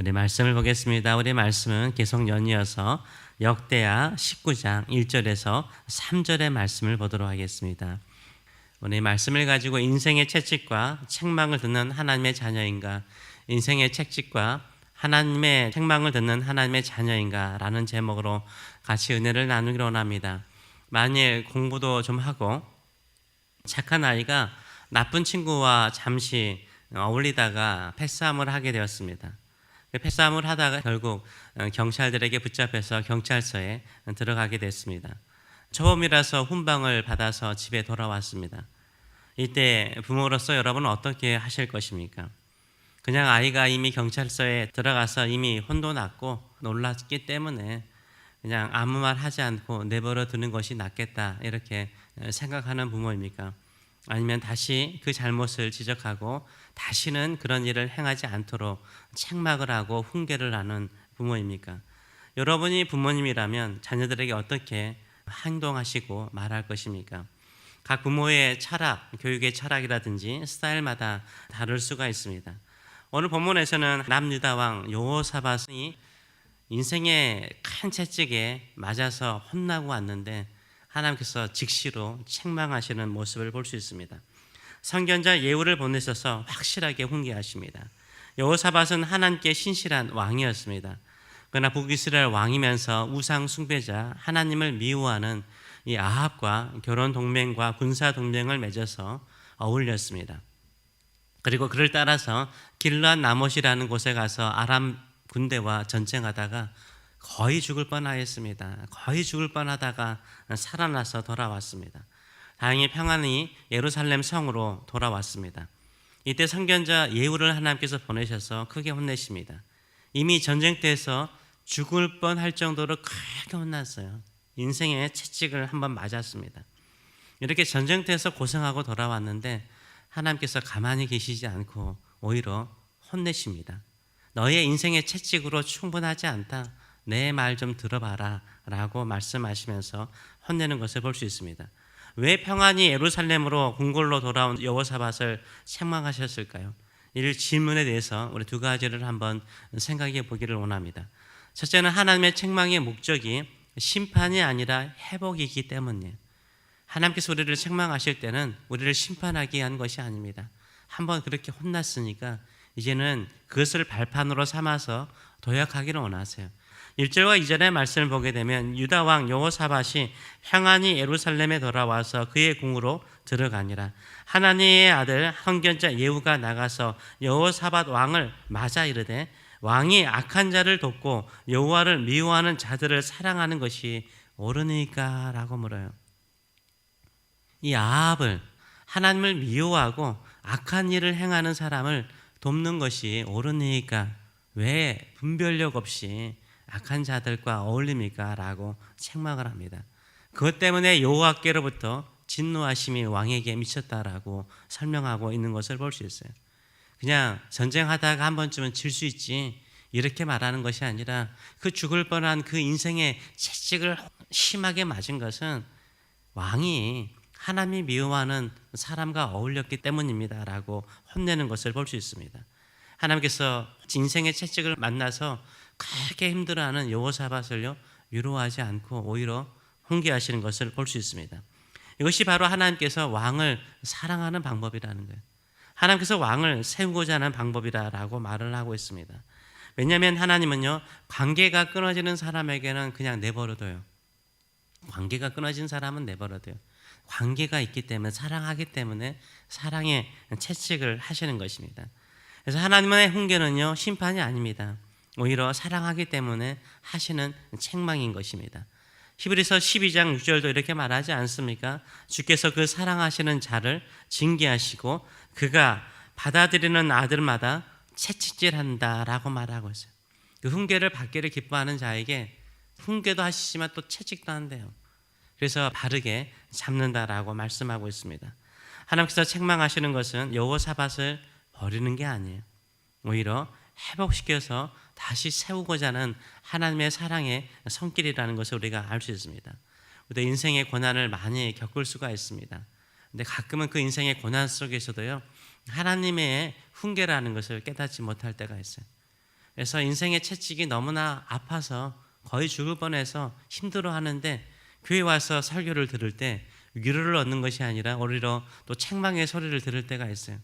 우리 말씀을 보겠습니다. 우리 말씀은 계속 연이어서 역대하 19장 1절에서 3절의 말씀을 보도록 하겠습니다. 오늘 말씀을 가지고 인생의 채찍과 책망을 듣는 하나님의 자녀인가, 인생의 채찍과 하나님의 책망을 듣는 하나님의 자녀인가라는 제목으로 같이 은혜를 나누기로 원합니다. 만일 공부도 좀 하고 착한 아이가 나쁜 친구와 잠시 어울리다가 패싸움을 하게 되었습니다. 그 패싸움을 하다가 결국 경찰들에게 붙잡혀서 경찰서에 들어가게 됐습니다. 처음이라서 훈방을 받아서 집에 돌아왔습니다. 이때 부모로서 여러분은 어떻게 하실 것입니까? 그냥 아이가 이미 경찰서에 들어가서 이미 혼도 났고 놀랐기 때문에 그냥 아무 말 하지 않고 내버려 두는 것이 낫겠다 이렇게 생각하는 부모입니까? 아니면 다시 그 잘못을 지적하고 다시는 그런 일을 행하지 않도록 책망을 하고 훈계를 하는 부모입니까? 여러분이 부모님이라면 자녀들에게 어떻게 행동하시고 말할 것입니까? 각 부모의 철학, 교육의 철학이라든지 스타일마다 다를 수가 있습니다. 오늘 본문에서는 남유다 왕 여호사밧이 인생의 큰 채찍에 맞아서 혼나고 왔는데 하나님께서 즉시로 책망하시는 모습을 볼 수 있습니다. 선견자 예후를 보내셔서 확실하게 훈계하십니다. 여호사밧은 하나님께 신실한 왕이었습니다. 그러나 북이스라엘 왕이면서 우상 숭배자 하나님을 미워하는 이 아합과 결혼 동맹과 군사 동맹을 맺어서 어울렸습니다. 그리고 그를 따라서 길르앗 나못이라는 곳에 가서 아람 군대와 전쟁하다가 거의 죽을 뻔하였습니다. 거의 죽을 뻔하다가 살아나서 돌아왔습니다. 다행히 평안히 예루살렘 성으로 돌아왔습니다. 이때 선견자 예후를 하나님께서 보내셔서 크게 혼내십니다. 이미 전쟁터에서 죽을 뻔할 정도로 크게 혼났어요. 인생의 채찍을 한번 맞았습니다. 이렇게 전쟁터에서 고생하고 돌아왔는데 하나님께서 가만히 계시지 않고 오히려 혼내십니다. 너의 인생의 채찍으로 충분하지 않다. 내 말 좀 들어봐라. 라고 말씀하시면서 혼내는 것을 볼 수 있습니다. 왜 평안히 예루살렘으로 궁궐로 돌아온 여호사밧을 책망하셨을까요? 이 질문에 대해서 우리 두 가지를 한번 생각해 보기를 원합니다. 첫째는 하나님의 책망의 목적이 심판이 아니라 회복이기 때문이에요. 하나님께서 우리를 책망하실 때는 우리를 심판하기 위한 것이 아닙니다. 한번 그렇게 혼났으니까 이제는 그것을 발판으로 삼아서 도약하기를 원하세요. 1절과 2절의 말씀을 보게 되면 유다 왕 여호사밧이 평안히 예루살렘에 돌아와서 그의 궁으로 들어가니라. 하나님의 아들 헌견자 예후가 나가서 여호사밧 왕을 맞아 이르되 왕이 악한 자를 돕고 여호와를 미워하는 자들을 사랑하는 것이 옳으니까라고 물어요. 이 아합을 하나님을 미워하고 악한 일을 행하는 사람을 돕는 것이 옳으니까 왜 분별력 없이 악한 자들과 어울립니까? 라고 책망을 합니다. 그것 때문에 여호와께로부터 진노하심이 왕에게 미쳤다라고 설명하고 있는 것을 볼 수 있어요. 그냥 전쟁하다가 한 번쯤은 질 수 있지 이렇게 말하는 것이 아니라 그 죽을 뻔한 그 인생의 채찍을 심하게 맞은 것은 왕이 하나님이 미워하는 사람과 어울렸기 때문입니다라고 혼내는 것을 볼 수 있습니다. 하나님께서 인생의 채찍을 만나서 크게 힘들어하는 여호사밧을요 위로하지 않고 오히려 훈계하시는 것을 볼 수 있습니다. 이것이 바로 하나님께서 왕을 사랑하는 방법이라는 거예요. 하나님께서 왕을 세우고자 하는 방법이다라고 말을 하고 있습니다. 왜냐하면 하나님은요 관계가 끊어지는 사람에게는 그냥 내버려둬요. 관계가 끊어진 사람은 내버려둬요. 관계가 있기 때문에 사랑하기 때문에 사랑의 채찍을 하시는 것입니다. 그래서 하나님의 훈계는요 심판이 아닙니다. 오히려 사랑하기 때문에 하시는 책망인 것입니다. 히브리서 12장 6절도 이렇게 말하지 않습니까? 주께서 그 사랑하시는 자를 징계하시고 그가 받아들이는 아들마다 채찍질한다라고 말하고 있어요. 그 훈계를 받기를 기뻐하는 자에게 훈계도 하시지만 또 채찍도 한대요. 그래서 바르게 잡는다라고 말씀하고 있습니다. 하나님께서 책망하시는 것은 여호사밧을 버리는 게 아니에요. 오히려 회복시켜서 다시 세우고자 하는 하나님의 사랑의 손길이라는 것을 우리가 알 수 있습니다. 우리 인생의 고난을 많이 겪을 수가 있습니다. 근데 가끔은 그 인생의 고난 속에서도요 하나님의 훈계라는 것을 깨닫지 못할 때가 있어요. 그래서 인생의 채찍이 너무나 아파서 거의 죽을 뻔해서 힘들어 하는데 교회 와서 설교를 들을 때 위로를 얻는 것이 아니라 오히려 또 책망의 소리를 들을 때가 있어요.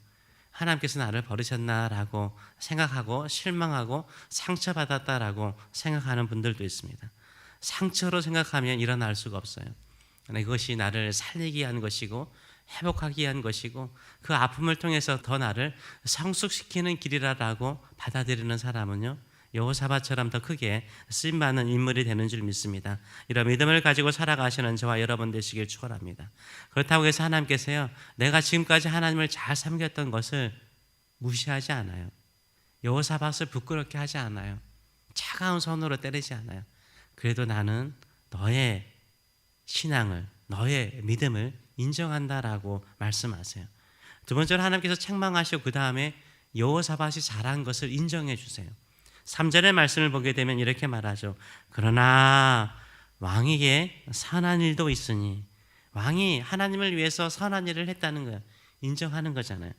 하나님께서 나를 버리셨나라고 생각하고 실망하고 상처받았다라고 생각하는 분들도 있습니다. 상처로 생각하면 일어날 수가 없어요. 그러나 이것이 나를 살리기 위한 것이고 회복하기 위한 것이고 그 아픔을 통해서 더 나를 성숙시키는 길이라고 받아들이는 사람은요 여호사바처럼 더 크게 쓰임 받는 인물이 되는 줄 믿습니다. 이런 믿음을 가지고 살아가시는 저와 여러분 되시길 축원합니다. 그렇다고 해서 하나님께서요 내가 지금까지 하나님을 잘 섬겼던 것을 무시하지 않아요. 여호사밧을 부끄럽게 하지 않아요. 차가운 손으로 때리지 않아요. 그래도 나는 너의 신앙을 너의 믿음을 인정한다라고 말씀하세요. 두 번째로 하나님께서 책망하시고 그 다음에 여호사밧이 잘한 것을 인정해 주세요. 3절의 말씀을 보게 되면 이렇게 말하죠. 그러나 왕에게 선한 일도 있으니 왕이 하나님을 위해서 선한 일을 했다는 거예요. 인정하는 거잖아요.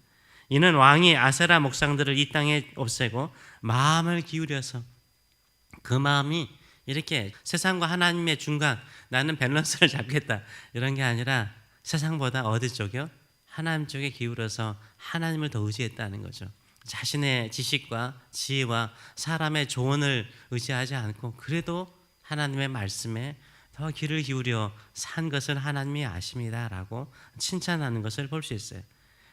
이는 왕이 아세라 목상들을 이 땅에 없애고 마음을 기울여서 그 마음이 이렇게 세상과 하나님의 중간 나는 밸런스를 잡겠다 이런 게 아니라 세상보다 어디 쪽이요? 하나님 쪽에 기울어서 하나님을 더 의지했다는 거죠. 자신의 지식과 지혜와 사람의 조언을 의지하지 않고 그래도 하나님의 말씀에 더 귀를 기울여 산 것을 하나님이 아십니다라고 칭찬하는 것을 볼 수 있어요.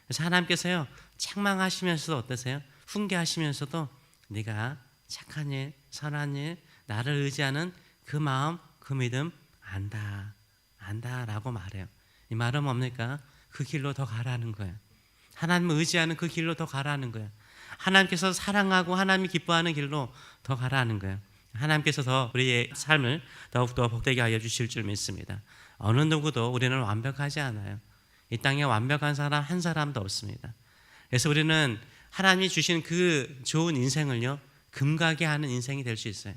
그래서 하나님께서요 책망하시면서도 어떠세요? 훈계하시면서도 네가 착한 일, 선한 일, 나를 의지하는 그 마음, 그 믿음 안다, 안다라고 말해요. 이 말은 뭡니까? 그 길로 더 가라는 거예요. 하나님을 의지하는 그 길로 더 가라는 거예요. 하나님께서 사랑하고 하나님이 기뻐하는 길로 더 가라는 거예요. 하나님께서 더 우리의 삶을 더욱더 복되게 하여 주실 줄 믿습니다. 어느 누구도 우리는 완벽하지 않아요. 이 땅에 완벽한 사람 한 사람도 없습니다. 그래서 우리는 하나님이 주신 그 좋은 인생을요 금가게 하는 인생이 될 수 있어요.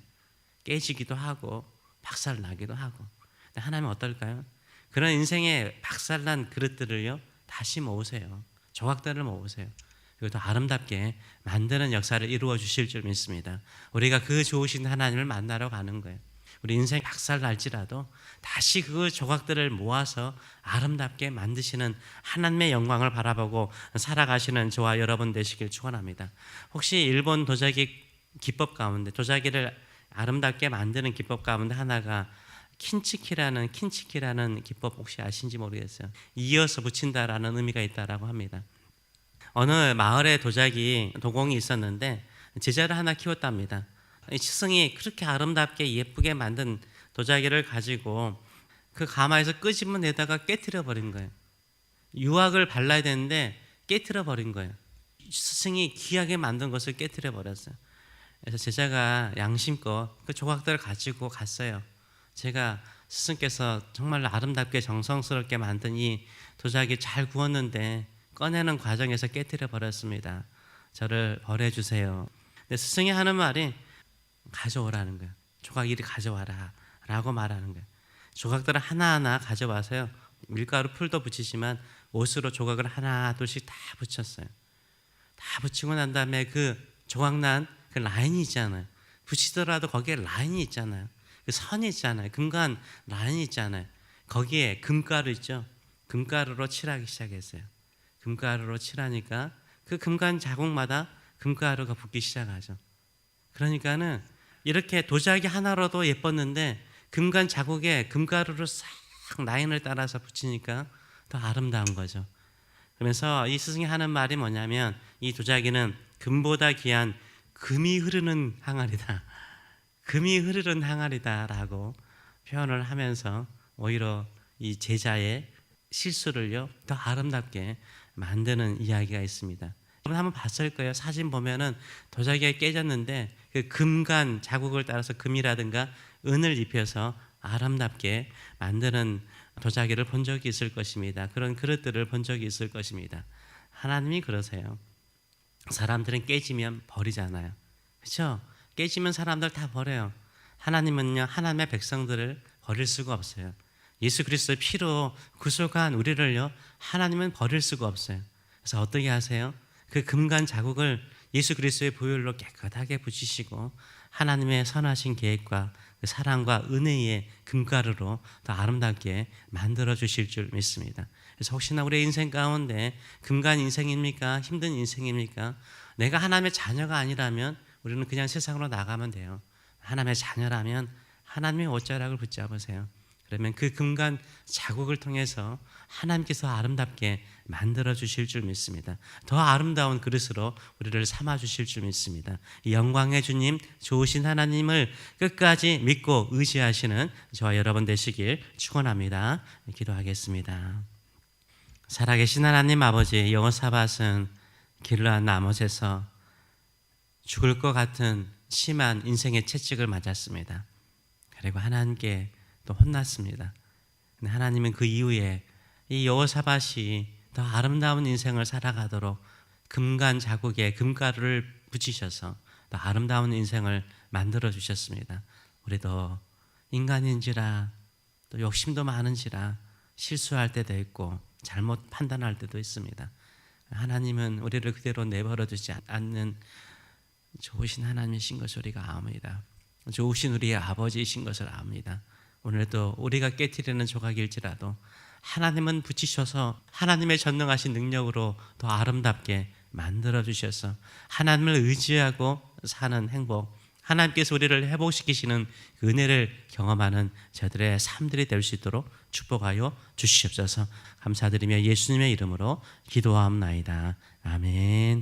깨지기도 하고 박살 나기도 하고. 근데 하나님은 어떨까요? 그런 인생의 박살난 그릇들을요 다시 모으세요. 조각들을 모으세요. 그리고 더 아름답게 만드는 역사를 이루어 주실 줄 믿습니다. 우리가 그 좋으신 하나님을 만나러 가는 거예요. 우리 인생 박살 날지라도 다시 그 조각들을 모아서 아름답게 만드시는 하나님의 영광을 바라보고 살아가시는 저와 여러분 되시길 축원합니다. 혹시 일본 도자기 기법 가운데 도자기를 아름답게 만드는 기법 가운데 하나가 킨치키라는 킨치키라는 기법 혹시 아신지 모르겠어요. 이어서 붙인다라는 의미가 있다라고 합니다. 어느 마을에 도자기 도공이 있었는데 제자를 하나 키웠답니다. 이 스승이 그렇게 아름답게 예쁘게 만든 도자기를 가지고 그 가마에서 끄집어 내다가 깨뜨려 버린 거예요. 유학을 발라야 되는데 깨뜨려 버린 거예요. 스승이 귀하게 만든 것을 깨뜨려 버렸어요. 그래서 제자가 양심껏 그 조각들을 가지고 갔어요. 제가 스승께서 정말 아름답게 정성스럽게 만든 이 도자기 잘 구웠는데 꺼내는 과정에서 깨뜨려 버렸습니다. 저를 벌해 주세요. 근데 스승이 하는 말이 가져오라는 거예요. 조각 이리 가져와라 라고 말하는 거예요. 조각들을 하나하나 가져와서요. 밀가루 풀도 붙이지만 옷으로 조각을 하나 둘씩 다 붙였어요. 다 붙이고 난 다음에 그 조각난 그 라인이 있잖아요. 붙이더라도 거기에 라인이 있잖아요. 그 선이 있잖아요. 금간 라인이 있잖아요. 거기에 금가루 있죠. 금가루로 칠하기 시작했어요. 금가루로 칠하니까 그 금간 자국마다 금가루가 붙기 시작하죠. 그러니까는 이렇게 도자기 하나로도 예뻤는데 금간 자국에 금가루를 싹 라인을 따라서 붙이니까 더 아름다운 거죠. 그러면서 이 스승이 하는 말이 뭐냐면 이 도자기는 금보다 귀한 금이 흐르는 항아리다. 금이 흐르는 항아리다라고 표현을 하면서 오히려 이 제자의 실수를요 더 아름답게 만드는 이야기가 있습니다. 한번 봤을 거예요. 사진 보면은 도자기가 깨졌는데 그 금간 자국을 따라서 금이라든가 은을 입혀서 아름답게 만드는 도자기를 본 적이 있을 것입니다. 그런 그릇들을 본 적이 있을 것입니다. 하나님이 그러세요. 사람들은 깨지면 버리잖아요. 그렇죠? 깨지면 사람들 다 버려요. 하나님은요 하나님의 백성들을 버릴 수가 없어요. 예수 그리스도의 피로 구속한 우리를요 하나님은 버릴 수가 없어요. 그래서 어떻게 하세요? 그 금간 자국을 예수 그리스도의 보혈로 깨끗하게 붙이시고 하나님의 선하신 계획과 그 사랑과 은혜의 금가루로 더 아름답게 만들어 주실 줄 믿습니다. 그래서 혹시나 우리의 인생 가운데 금간 인생입니까? 힘든 인생입니까? 내가 하나님의 자녀가 아니라면 우리는 그냥 세상으로 나가면 돼요. 하나님의 자녀라면 하나님의 옷자락을 붙잡으세요. 그러면 그 금간 자국을 통해서 하나님께서 아름답게 만들어 주실 줄 믿습니다. 더 아름다운 그릇으로 우리를 삼아 주실 줄 믿습니다. 이 영광의 주님, 좋으신 하나님을 끝까지 믿고 의지하시는 저와 여러분 되시길 축원합니다. 기도하겠습니다. 살아계신 하나님 아버지 여호사밧은 길르한 나못에서 죽을 것 같은 심한 인생의 채찍을 맞았습니다. 그리고 하나님께 또 혼났습니다. 근데 하나님은 그 이후에 이 여호사밧이 더 아름다운 인생을 살아가도록 금간 자국에 금가루를 붙이셔서 더 아름다운 인생을 만들어 주셨습니다. 우리도 인간인지라 또 욕심도 많은지라 실수할 때도 있고 잘못 판단할 때도 있습니다. 하나님은 우리를 그대로 내버려 두지 않는 좋으신 하나님이신 것을 우리가 압니다. 좋으신 우리의 아버지이신 것을 압니다. 오늘도 우리가 깨뜨리는 조각일지라도 하나님은 붙이셔서 하나님의 전능하신 능력으로 더 아름답게 만들어 주셔서 하나님을 의지하고 사는 행복, 하나님께서 우리를 회복시키시는 그 은혜를 경험하는 저들의 삶들이 될 수 있도록 축복하여 주시옵소서. 감사드리며 예수님의 이름으로 기도하옵나이다. 아멘.